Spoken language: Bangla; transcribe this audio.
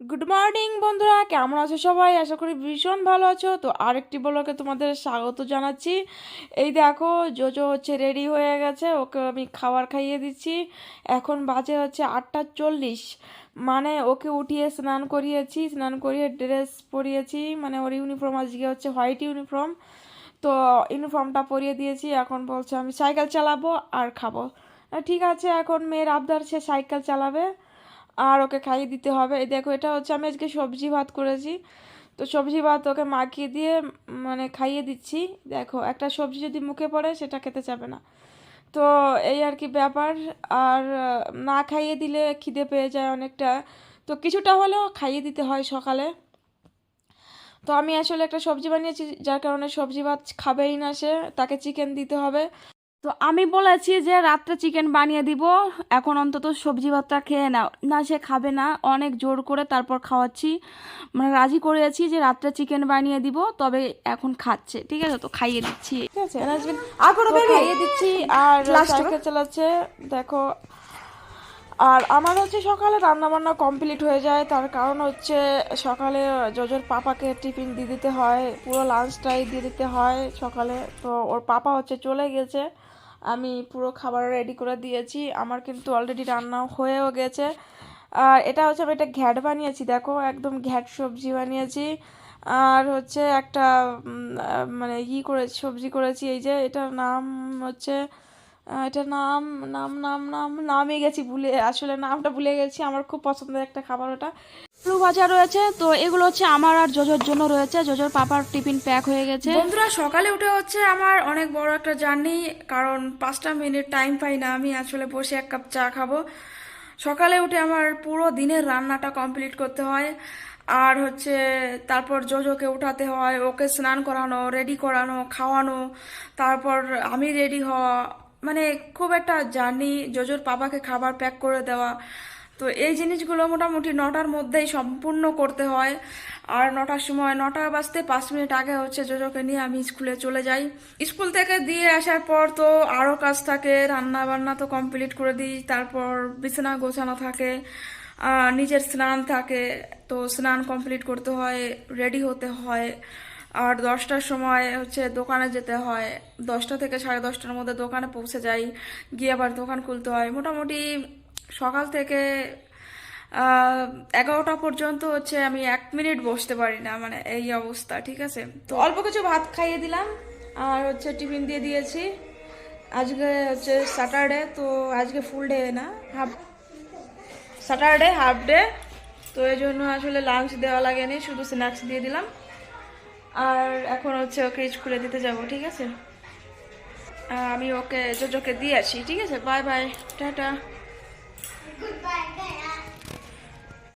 গুড মর্নিং বন্ধুরা। কেমন আছো সবাই? আশা করি ভীষণ ভালো আছো। তো আরেকটি ব্লগে তোমাদের স্বাগত জানাচ্ছি। এই দেখো, জোজো হচ্ছে রেডি হয়ে গেছে। ওকে আমি খাবার খাইয়ে দিচ্ছি। এখন বাজে হচ্ছে আটটা চল্লিশ। মানে ওকে উঠিয়ে স্নান করিয়েছি। স্নান করিয়ে ড্রেস পরিয়েছি। মানে ওর ইউনিফর্ম আজকে হচ্ছে হোয়াইট ইউনিফর্ম তো ইউনিফর্মটা পরিয়ে দিয়েছি। এখন বলছে আমি সাইকেল চালাবো আর খাব। ঠিক আছে, এখন মেয়ের আবদার, সে সাইকেল চালাবে। আর ওকে খাইয়ে দিতে হবে। এই দেখো, এটা হচ্ছে আমি আজকে সবজি ভাত করেছি। তো সবজি ভাত ওকে মাখিয়ে দিয়ে মানে খাইয়ে দিচ্ছি। দেখো, একটা সবজি যদি মুখে পড়ে, সেটা খেতে চাবে না। তো এই আর কি ব্যাপার। আর না খাইয়ে দিলে খিদে পেয়ে যায় অনেকটা। তো কিছুটা হলেও খাইয়ে দিতে হয় সকালে। তো আমি আসলে একটা সবজি বানিয়েছি, যার কারণে সবজি ভাত খাবেই না সে। তাকে চিকেন দিতে হবে। তো আমি বলেছি যে রাত্রে চিকেন বানিয়ে দিব। এখন অন্তত সবজি ভাতটা খেয়ে নাও। না সে খাবে না। অনেক জোর করে তারপর খাওয়াচ্ছি। মানে রাজি করেছি যে রাত্রে চিকেন বানিয়ে দিব তবে এখন খাচ্ছে। ঠিক আছে তো খাইয়ে দিচ্ছি। ঠিক আছে। খাইয়ে দিচ্ছি আর চালাচ্ছে। দেখো আর আমার হচ্ছে সকালে রান্না বান্না কমপ্লিট হয়ে যায়। তার কারণ হচ্ছে সকালে জজোর পাপাকে টিফিন দিয়ে দিতে হয়, পুরো লাঞ্চটাই দিয়ে দিতে হয় সকালে। তো ওর পাপা হচ্ছে চলে গেছে। আমি পুরো খাবার রেডি করে দিয়েছি। আমার কিন্তু অলরেডি রান্নাও হয়েও গেছে। আর এটা হচ্ছে আমি একটা ঘ্যাট বানিয়েছি, দেখো, একদম ঘ্যাট সবজি বানিয়েছি। আর হচ্ছে একটা মানে ই করে সবজি করেছি, এই যে এটার নাম হচ্ছে এটার নাম নাম নাম নাম নামই গেছি, ভুলে, আসলে নামটা ভুলে গেছি, আমার খুব পছন্দের একটা খাবার ওটা। আলু ভাজা রয়েছে, তো এগুলো হচ্ছে আমার আর জোজোর জন্য রয়েছে, জোজোর পাপার টিফিন প্যাক হয়ে গেছে। বন্ধুরা, সকালে উঠে হচ্ছে আমার অনেক বড় একটা জার্নি, কারণ পাঁচটা মিনিট টাইম পাই না, আমি আসলে বসে এক কাপ চা খাব। সকালে উঠে আমার পুরো দিনের রান্নাটা কমপ্লিট করতে হয়, আর হচ্ছে তারপর জোজোকে উঠাতে হয়, ওকে স্নান করানো রেডি করানো, খাওয়ানো, তারপর আমি রেডি হওয়া মানে খুব একটা জার্নি জোজোর পাপাকে খাবার প্যাক করে দেওয়া। তো এই জিনিসগুলো মোটামুটি নটার মধ্যেই সম্পূর্ণ করতে হয়। আর নটার সময় নটা বাজতে পাঁচ মিনিট আগে হচ্ছে জোজোকে নিয়ে আমি স্কুলে চলে যাই। স্কুল থেকে দিয়ে আসার পর তো আরও কাজ থাকে রান্না বান্না তো কমপ্লিট করে দিই, তারপর বিছানা গোছানো থাকে নিজের স্নান থাকে, তো স্নান কমপ্লিট করতে হয় রেডি হতে হয়। আর দশটার সময় হচ্ছে দোকানে যেতে হয়। দশটা থেকে সাড়ে দশটার মধ্যে দোকানে পৌঁছে যাই। গিয়ে আবার দোকান খুলতে হয়। মোটামুটি সকাল থেকে এগারোটা পর্যন্ত হচ্ছে আমি এক মিনিট বসতে পারি না মানে এই অবস্থা, ঠিক আছে? তো অল্প কিছু ভাত খাইয়ে দিলাম, আর হচ্ছে টিফিন দিয়ে দিয়েছি। আজকে হচ্ছে স্যাটারডে, তো আজকে ফুল ডে না, হাফ, স্যাটারডে হাফ ডে, তো এই জন্য আসলে লাঞ্চ দেওয়া লাগেনি, শুধু স্ন্যাক্স দিয়ে দিলাম। আর এখন হচ্ছে ওকে স্কুলে দিতে যাব, ঠিক আছে? আমি ওকে, জোজোকে দিয়ে আসি, ঠিক আছে? Bye bye, tata.